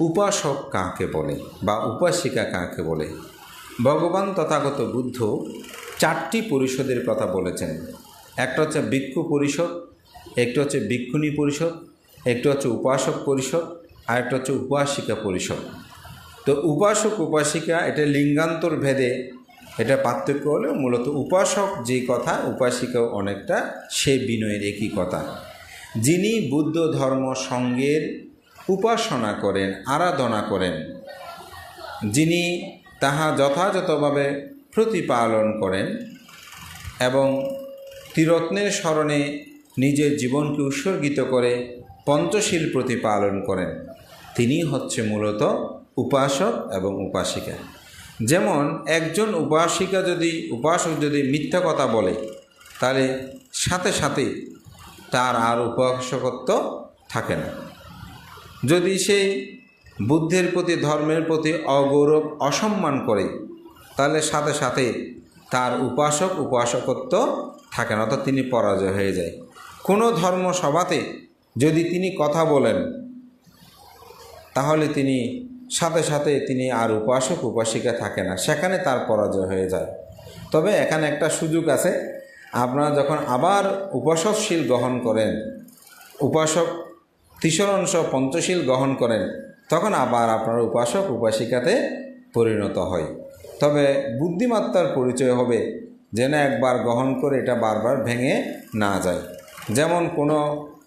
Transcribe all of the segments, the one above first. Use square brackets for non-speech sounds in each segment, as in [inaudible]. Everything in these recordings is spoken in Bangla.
উপাসক কাকে বলে বা উপাসিকা কাকে বলে? ভগবান তথাগত বুদ্ধ চারটি পরিষদের কথা বলেছেন। একটা হচ্ছে ভিক্ষু পরিষদ, একটা হচ্ছে ভিক্ষুণী পরিষদ, একটা হচ্ছে উপাসক পরিষদ, আর একটা হচ্ছে উপাসিকা পরিষদ। তো উপাসক, উপাসিকা এটা লিঙ্গান্তর ভেদে এটা পার্থক্য হলেও মূলত উপাসক যে কথা, উপাসিকাও অনেকটা সে বিনয়ের একই কথা। যিনি বুদ্ধ ধর্ম সঙ্গের উপাসনা করেন, আরাধনা করেন, যিনি তাহা যথাযথভাবে প্রতিপালন করেন এবং ত্রিরত্নের স্মরণে নিজের জীবনকে উৎসর্গিত করে পঞ্চশীল প্রতিপালন করেন। তিনি হচ্ছে মূলত উপাসক এবং উপাসিকা। যেমন একজন উপাসিকা যদি, উপাসক যদি মিথ্যা কথা বলে, তাহলে সাথে সাথে তার আর উপাসকত্ব থাকে না। যদি সে বুদ্ধের প্রতি, ধর্মের প্রতি অগৌরব, অসম্মান করে, তাহলে সাথে সাথে তার উপাসক, উপাসকত্ব থাকে না, অর্থাৎ তিনি পরাজয় হয়ে যায়। কোনো ধর্ম সভাতে যদি তিনি কথা বলেন, তাহলে তিনি সাথে সাথে তিনি আর উপাসক, উপাসিকা থাকে না, সেখানে তার পরাজয় হয়ে যায়। তবে এখানে একটা সুযোগ আছে, আপনারা যখন আবার উপাসকশীল গ্রহণ করেন, উপাসক তিসরংশ পঞ্চশীল গ্রহণ করেন, তখন আবার আপনার উপাসক উপাসিকাতে পরিণত হয়। তবে বুদ্ধিমত্তার পরিচয় হবে যেন একবার গ্রহণ করে এটা বারবার ভেঙে না যায়। যেমন কোনো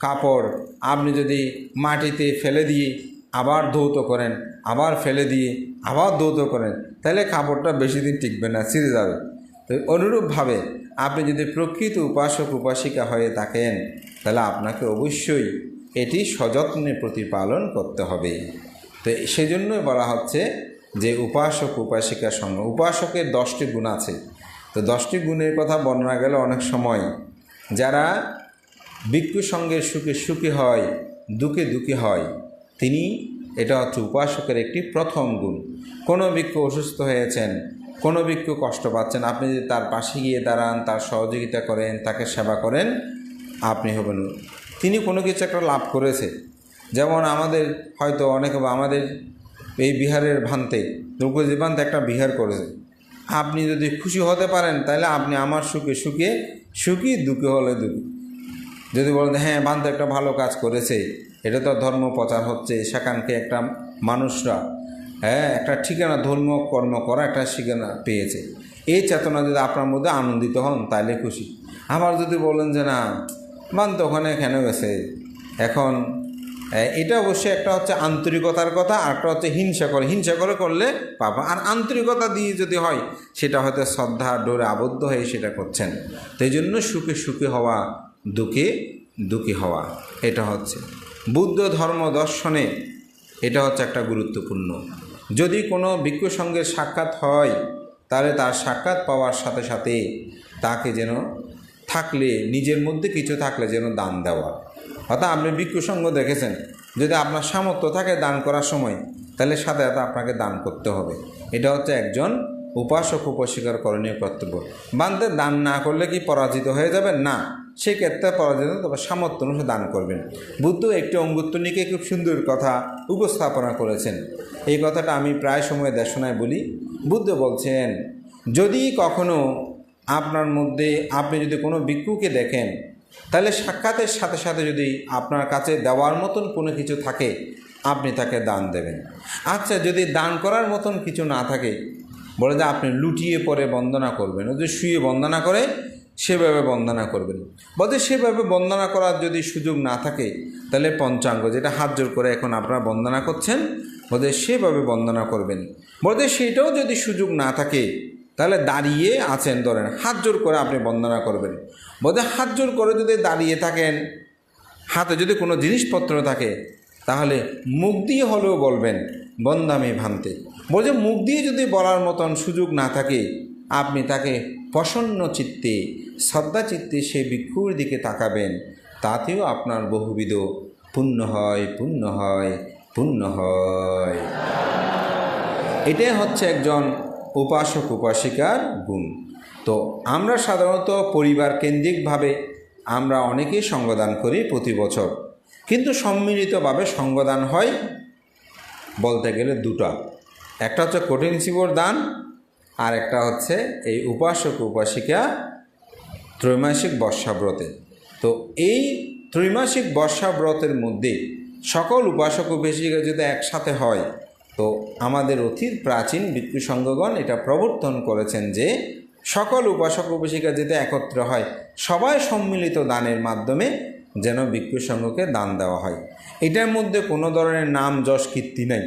কাপড় আপনি যদি মাটিতে ফেলে দিয়ে আবার ধৌত করেন, আবার ফেলে দিয়ে আবার ধৌত করেন, তাহলে কাপড়টা বেশি দিন টিকবে না, ছিঁড়ে যাবে। তো অনুরূপভাবে আপনি যদি প্রকৃত উপাসক উপাসিকা হয়ে থাকেন, তাহলে আপনাকে অবশ্যই এটি সযত্নে প্রতিপালন করতে হবে। তো সেজন্যই বলা হচ্ছে যে উপাসক উপাসিকার সঙ্গে, উপাসকের দশটি গুণ আছে। তো দশটি গুণের কথা বর্ণনা গেলে অনেক সময়। যারা ভিক্ষু সঙ্গের সুখে সুখী হয়, দুঃখে দুঃখী হয়, তিনি এটা হচ্ছে উপাসকের একটি প্রথম গুণ। কোনো ভিক্ষু অসুস্থ হয়েছেন, কোনো ভিক্ষু কষ্ট পাচ্ছেন, আপনি যদি তার পাশে গিয়ে দাঁড়ান, তার সহযোগিতা করেন, তাকে সেবা করেন, আপনি হবেন তিনি কোনো কিছু একটা লাভ করেছে। যেমন আমাদের হয়তো অনেকে বা আমাদের এই বিহারের ভান্তে, দ্রৌপদী ভান্তে একটা বিহার করেছে। আপনি যদি খুশি হতে পারেন, তাহলে আপনি আমার সুখে সুখে, সুখী, দুঃখে হলে দুঃখী। যদি বলেন হ্যাঁ বান্ধব একটা ভালো কাজ করেছে, এটা তো ধর্ম প্রচার হচ্ছে, সেখানকে একটা মানুষরা হ্যাঁ একটা ঠিকানা, ধর্ম, কর্ম করা একটা ঠিকানা পেয়েছে। এই চেতনা যদি আপনার মধ্যে আনন্দিত হন তাহলে খুশি। আবার যদি বলেন যে, না বান্ধব ওখানে কেন গেছে? এখন এটা অবশ্যই একটা হচ্ছে আন্তরিকতার কথা, আর একটা হচ্ছে হিংসা করে। হিংসা করে করলে পাবা আর আন্তরিকতা দিয়ে যদি হয়, সেটা হয়তো শ্রদ্ধা, ডোরে আবদ্ধ হয়ে সেটা করছেন। তো এই জন্য সুখে সুখী হওয়া, দুঃখে দুঃখী হওয়া, এটা হচ্ছে। বুদ্ধ ধর্ম দর্শনে এটা হচ্ছে একটা গুরুত্বপূর্ণ। যদি কোনো ভিক্ষু সঙ্গের সাক্ষাৎ হয়, তাহলে তার সাক্ষাৎ পাওয়ার সাথে সাথে তাকে যেন থাকলে, নিজের মধ্যে কিছু থাকলে যেন দান দেওয়া। অর্থাৎ আপনি ভিক্ষু সঙ্গ দেখেছেন, যদি আপনার সামর্থ্য থাকে দান করার সময়, তাহলে সাথে সাথে আপনাকে দান করতে হবে। এটা হচ্ছে একজন উপাসক উপাসিকার করণীয় কর্তব্য। বান্ধে দান না করলে কি পরাজিত হয়ে যাবে না। সেক্ষেত্রে পরাজিত, তবে সামর্থ্য অনুসারে দান করবেন। বুদ্ধ একটি অঙ্গুত্তনিকে খুব সুন্দর কথা উপস্থাপনা করেছেন। এই কথাটা আমি প্রায় সময় দেশনায় বলি। বুদ্ধ বলছেন, যদি কখনো আপনার মধ্যে আপনি যদি কোনো ভিক্ষুকে দেখেন, তাহলে সাক্ষাতের সাথে সাথে যদি আপনার কাছে দেওয়ার মতন কোনো কিছু থাকে, আপনি তাকে দান দেবেন। আচ্ছা যদি দান করার মতন কিছু না থাকে, বলে যে আপনি লুটিয়ে পরে বন্দনা করবেন, ও যে শুয়ে বন্দনা করে, সেভাবে বন্দনা করবেন। বলতে সেভাবে বন্দনা করার যদি সুযোগ না থাকে, তাহলে পঞ্চাঙ্গ, যেটা হাত জোর করে এখন আপনারা বন্দনা করছেন বলতে সেভাবে বন্দনা করবেন। বলতে সেটাও যদি সুযোগ না থাকে তাহলে দাঁড়িয়ে আছেন ধরেন, হাত জোর করে আপনি বন্দনা করবেন। বোধ হাত জোর করে যদি দাঁড়িয়ে থাকেন, হাতে যদি কোনো জিনিসপত্র থাকে, তাহলে মুখ দিয়ে হলেও বলবেন, বন্দামি ভান্তে। বলছে মুখ দিয়ে যদি বলার মতন সুযোগ না থাকে, আপনি তাকে প্রসন্ন চিত্তে, শ্রদ্ধা চিত্তে সে ভিক্ষুর দিকে তাকাবেন, তাতেও আপনার বহুবিধ পুণ্য হয় পুণ্য হয় পুণ্য হয়। এটাই হচ্ছে একজন উপাসক উপাসিকার গুণ। তো আমরা সাধারণত পরিবার কেন্দ্রিকভাবে আমরা অনেকেই সঙ্গদান করি প্রতি বছর। কিন্তু সম্মিলিতভাবে সঙ্গদান হয় বলতে গেলে দুটা। একটা হচ্ছে কঠিন শিবর দান, আর একটা হচ্ছে এই উপাসক উপাসিকা ত্রৈমাসিক বর্ষাব্রতে। তো এই ত্রৈমাসিক বর্ষাব্রতের মধ্যে সকল উপাসক উপাসিকা যদি একসাথে হয়, তো আমাদের অতীত প্রাচীন ভিক্ষু সংঘগণ এটা প্রবর্তন করেছেন যে সকল উপাসক উপাসিকা যদি একত্র হয়, সবাই সম্মিলিত দানের মাধ্যমে যেন ভিক্ষু সংঘকে দান দেওয়া হয়। এটার মধ্যে কোনো ধরনের নাম যশ কীর্তি নেই।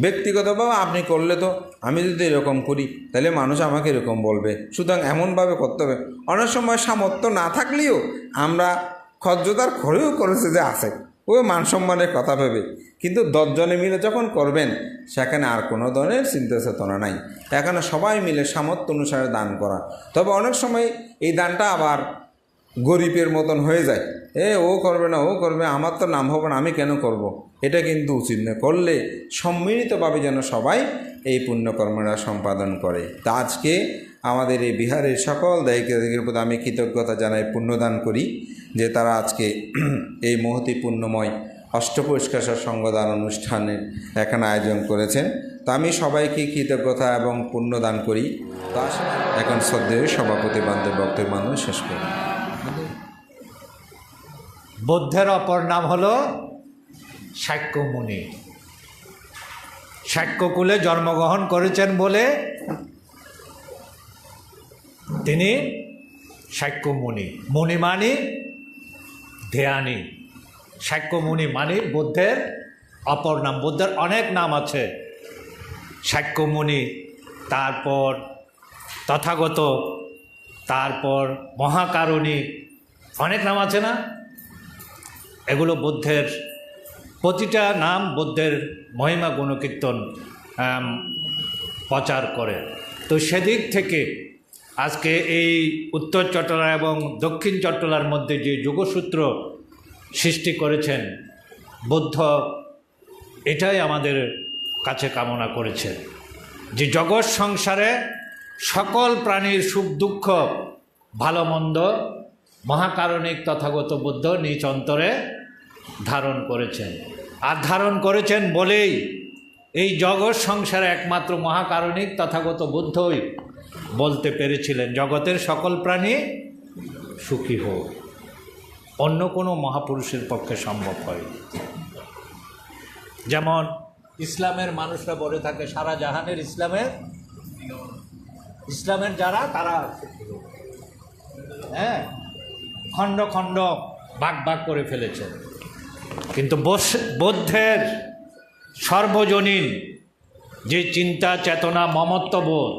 ব্যক্তিগতভাবে আপনি করলে তো, আমি যদি এরকম করি, তাহলে মানুষ আমাকে এরকম বলবে। সুতরাং এমনভাবে করতে হবে। অনেক সময় সামর্থ্য না থাকলেও আমরা খজ্জতার খড়েও করেছে যে আছে। ও মান সম্মানের কথা ভেবে। কিন্তু দশজনে মিলে যখন করবেন, সেখানে আর কোনো ধরনের চিন্তা চেতনা নাই। এখানে সবাই মিলে সামর্থ্য অনুসারে দান করা। তবে অনেক সময় এই দানটা আবার গরিবের মতন হয়ে যায়। এ, ও করবে না, ও করবে, আমার তো নাম হবে না, আমি কেন করব। এটা কিন্তু উচিত নয়। করলে সম্মিলিতভাবে যেন সবাই এই পুণ্যকর্মরা সম্পাদন করে। তা আজকে আমাদের এই বিহারের সকল দায়িত্বের প্রতি আমি কৃতজ্ঞতা জানাই, পুণ্যদান করি যে তারা আজকে [clears throat] এই মহতি পুণ্যময় অষ্টপুরস্কার সঙ্গদান অনুষ্ঠানের এখানে আয়োজন করেছেন। তা আমি সবাইকে কৃতজ্ঞতা এবং পুণ্যদান করি। তা এখন শ্রদ্ধেয় সভাপতি বান্ধব বক্তব্য মানুষ শেষ করি বৌদ্ধের অপর নাম হল শাক্যমুনি শাক্যকুলে জন্মগ্রহণ করেছেন বলে তিনি শাক্যমুনি মুনি মানি ধ্যানী। শাক্যমুনি মানি বুদ্ধের অপর নাম। বুদ্ধের অনেক নাম আছে। শাক্যমুনি তারপর তথাগত, তারপর মহাকারণী। অনেক নাম আছে না? এগুলো বুদ্ধের, প্রতিটা নাম বুদ্ধের মহিমা গুণকীর্তন প্রচার করে। তো সেদিক থেকে আজকে এই উত্তর চট্টলা এবং দক্ষিণ চট্টলার মধ্যে যে যোগসূত্র সৃষ্টি করেছেন বুদ্ধ, এটাই আমাদের কাছে কামনা করেছে। যে জগৎ সংসারে সকল প্রাণীর সুখ দুঃখ, ভালো মন্দ মহাকারণিক তথাগত বুদ্ধ নিজ অন্তরে ধারণ করেছেন। আর ধারণ করেছেন বলেই এই জগৎ সংসারে একমাত্র মহাকারণিক তথাগত বুদ্ধই বলতে পেরেছিলেন, জগতের সকল প্রাণী সুখী হোক। অন্য কোনো মহাপুরুষের পক্ষে সম্ভব হয় যেমন ইসলামের মানুষরা বলে থাকে, সারা জাহানের ইসলামের ইসলামের যারা, তারা হ্যাঁ? খণ্ড খণ্ড ভাগ ভাগ করে ফেলেছে কিন্তু বৌদ্ধের সর্বজনীন যে চিন্তা, চেতনা মমত্ববোধ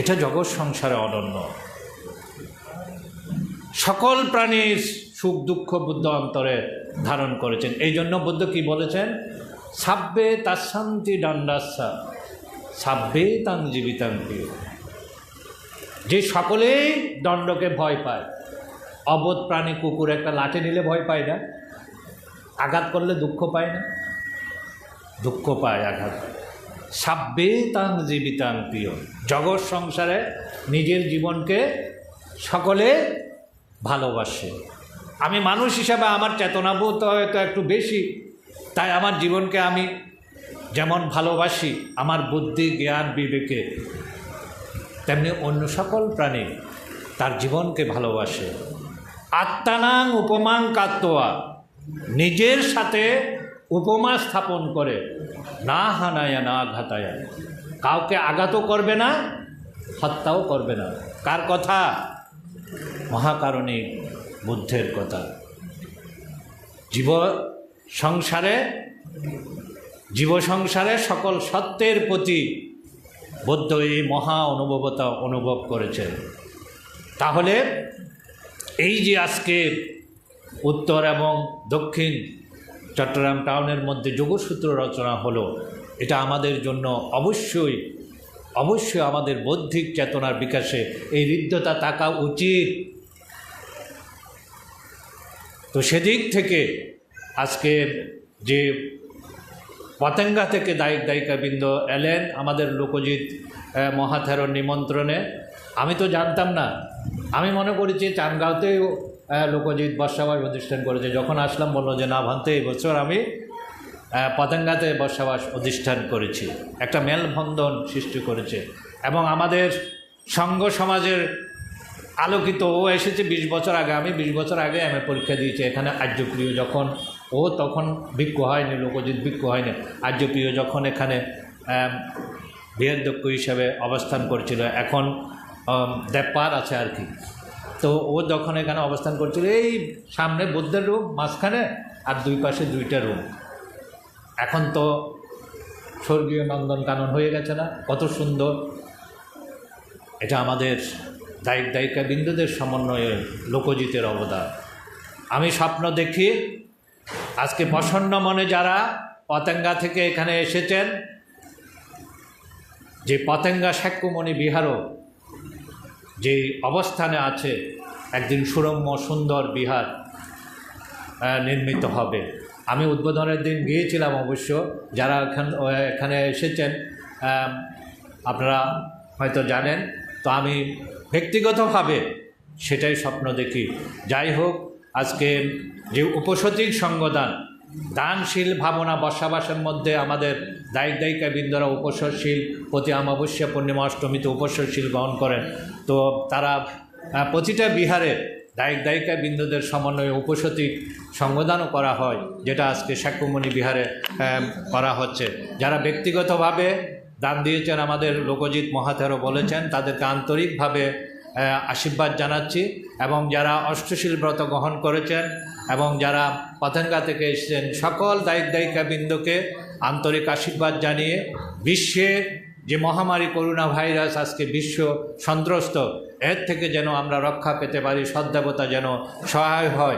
এটা জগৎ সংসারে অনন্য। সকল প্রাণীর সুখ, দুঃখ, বুদ্ধ অন্তরে ধারণ করেছেন। এই জন্য বুদ্ধ কি বলেছেন? সাব্বে তাশান্তি দণ্ডাসা সাব্বে তাং জীবিতাং প্রিয় যে সকলেই দণ্ডকে ভয় পায় অবোধ প্রাণী কুকুর একটা লাঠি নিলে ভয় পায় না। আঘাত করলে দুঃখ পায় না। দুঃখ পায় আঘাত। পায় সাব্বে তাং জীবিতাং প্রিয়। জগৎ সংসারে নিজের জীবনকে সকলে ভালোবাসে। আমি মানুষ হিসাবে আমার চেতনাবোধ হয়তো একটু বেশি, তাই আমার জীবনকে আমি যেমন ভালোবাসি, আমার বুদ্ধি, জ্ঞান, বিবেকে, তেমনি অন্য সকল প্রাণী তার জীবনকে ভালোবাসে। আত্মানাং উপমাং কাত্তোয়া। নিজের সাথে উপমা স্থাপন করে। না হানায়া, না ঘাতায়া। কাউকে আঘাতও করবে না, হত্যাও করবে না। কার কথা? মহাকারণী বুদ্ধের কথা। জীব সংসারে জীব সংসারে সকল সত্যের প্রতি বুদ্ধ এই মহা অনুভবতা অনুভব করেছেন। তাহলে এই যে আজকে উত্তর এবং দক্ষিণ চট্টগ্রাম টাউনের মধ্যে যোগসূত্র রচনা হলো, এটা আমাদের জন্য অবশ্যই অবশ্যই আমাদের বৌদ্ধিক চেতনার বিকাশে এই হৃদ্যতা থাকা উচিত। তো সেদিক থেকে আজকে যে পতেঙ্গা থেকে দায়িক দায়িকাবৃন্দ এলেন আমাদের লোকজিৎ মহাথেরোর নিমন্ত্রণে আমি তো জানতাম না। আমি মনে করেছি চানগাঁওতেও লোকজিৎ বর্ষাবাস প্রতিষ্ঠান করেছে। যখন আসলাম বলল যে না ভান্তে এই বছর আমি পতেঙ্গাতে বসবাস অধিষ্ঠান করেছি। একটা মেলবন্ধন সৃষ্টি করেছে। এবং আমাদের সঙ্গ সমাজের আলোকিত ও এসেছে বিশ বছর আগে আমি বিশ বছর আগে এম পরীক্ষা দিয়েছি এখানে আর্যপ্রিয় যখন ও তখন ভিক্ষ হয়নি লোকজিৎ ভিক্ষ হয়নি। আর্যপ্রিয় যখন এখানে আম, বৃহদক্ষ হিসাবে অবস্থান করছিল এখন আম, দেবপার আছে আর কি। তো ও যখন এখানে অবস্থান করছিল, এই সামনে বুদ্ধের রুম, মাঝখানে, আর দুই পাশে দুইটা রুম। এখন তো স্বর্গীয় নন্দনকানন হয়ে গেছে না, কত সুন্দর। এটা আমাদের দায়িক দায়িকা বিন্দুদের সমন্বয়ে লোকজিতের অবদান। আমি স্বপ্ন দেখি, আজকে প্রসন্ন মনে যারা পতেঙ্গা থেকে এখানে এসেছেন, যে পতেঙ্গা শাক্যমণি বিহারও যে অবস্থানে আছে, একদিন সুরম্য সুন্দর বিহার নির্মিত হবে। আমি উদ্বোধনের দিন গিয়েছিলাম অবশ্য, যারা এখান এখানে এসেছেন আপনারা হয়তো জানেন, তো আমি ব্যক্তিগতভাবে সেটাই স্বপ্ন দেখি। যাই হোক, আজকে যে উপসতিক সঙ্গদান দানশীল ভাবনা বসবাসের মধ্যে আমাদের দায়িক দায়িকা বৃন্দরা উপসরশীল, প্রতি অমাবস্যা পূর্ণিমা, অষ্টমীতে উপসরশীল গ্রহণ করেন। তো তারা প্রতিটা বিহারে দায়িক দায়িকা বিন্দুদের সমন্বয়ে উপসতিক সংবিধানও করা হয়, যেটা আজকে শাক্যমণি বিহারে করা হচ্ছে। যারা ব্যক্তিগতভাবে দান দিয়েছেন, আমাদের লোকজিৎ মহাতেরও বলেছেন, তাদেরকে আন্তরিকভাবে আশীর্বাদ জানাচ্ছি। এবং যারা অষ্টশীল ব্রত গ্রহণ করেছেন এবং যারা পতেঙ্গা থেকে এসেছেন, সকল দায়িক দায়িকা বিন্দুকে আন্তরিক আশীর্বাদ জানিয়ে বিশ্বে যে মহামারী করোনা ভাইরাস আজকে বিশ্ব সন্ত্রস্ত, এর থেকে যেন আমরা রক্ষা পেতে পারি, সদ্দেবতা যেন সহায় হয়।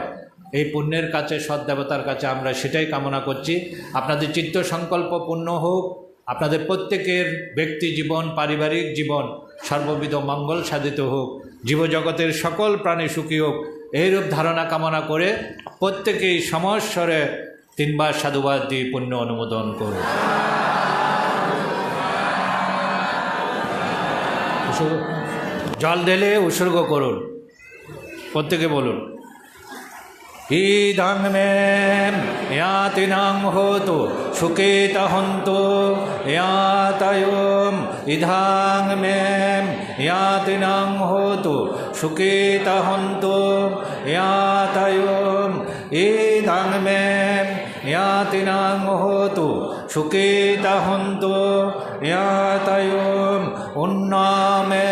এই পুণ্যের কাছে, সদ্দেবতার কাছে আমরা সেটাই কামনা করছি। আপনাদের চিত্ত সংকল্প পূর্ণ হোক। আপনাদের প্রত্যেকের ব্যক্তি জীবন, পারিবারিক জীবন সর্ববিধ মঙ্গল সাধিত হোক। জীবজগতের সকল প্রাণী সুখী হোক, এইরূপ ধারণা কামনা করে প্রত্যেকেই সমস্বরে তিনবার সাধুবাদ দিয়ে পুণ্য অনুমোদন করুন। জল ঢেলে উৎসর্গ করুন। প্রত্যেকে বলুন। ইদং মে ইয়াতিনাং হতু সুকেত হন্তু ইয়াতয়ম ইধাং মে ইয়াতিনাং হতু সুকেত হন্তু ইয়াতয়ম ইদং মে ইয়াতিনাং হতু সুকেত হন্তু ইয়াতয়ম উন্নামে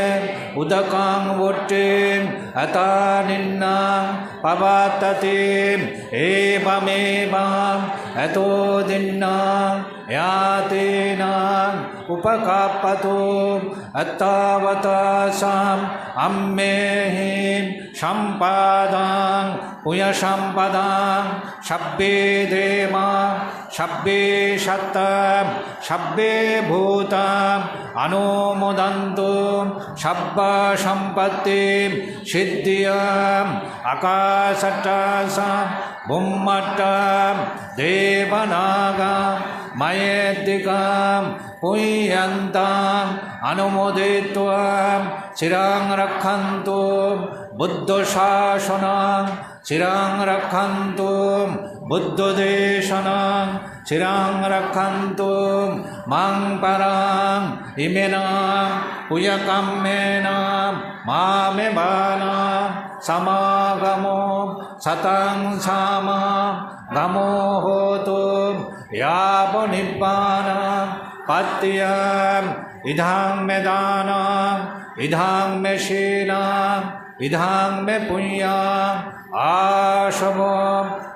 উদকাং বট্টেন অতানিন্নাং பவத்ததீம் ஏவமேவாம் எதோ தின்னாம் யாத்தேனாம் உபகாப்பதோம் அத்தாவதாசாம் அம்மேஹீம் சம்பாதாங் புயசம்பதாங் சப்பே தேமாம் শব্দে সত্তাম শব্দে ভূতাম অনুমোদন্ত সব্বা সম্পত্তি সিদ্ধিয়াম আকাশটাসাম বুম্মটাম দেবনাগাম মায়েদিকাম পুঁয়ন্তাম অনুমোদিতাম চিরাং রক্ষন্ত বুদ্ধ শাসনাম চিরাং রক্ষন্ত चिरां रक्षन्तु मां परां इमेनां पुयकम्मेनां मामे बाणां समागमो सतं सामा गमो होतु यापनिब्बानां पत्यम् इधां मे दानाम् इधां मे शीलाम् इधां मे पुण्याम्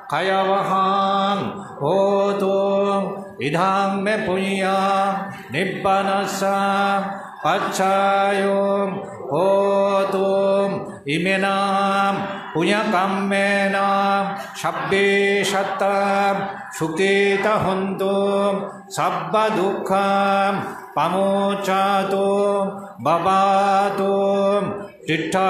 கயவகாம் ஓதோம் இதாம் மே புண்ணியா நிப்பனசா பச்சாயோம் ஓதோம் இமினாம் புண்ணியகம்மேன சப்பே சத்தாம் சுகேத ஹந்தோம் சப்ப துக்கம் பமோச்சாதோம் பபாதோம் திட்டாதோம்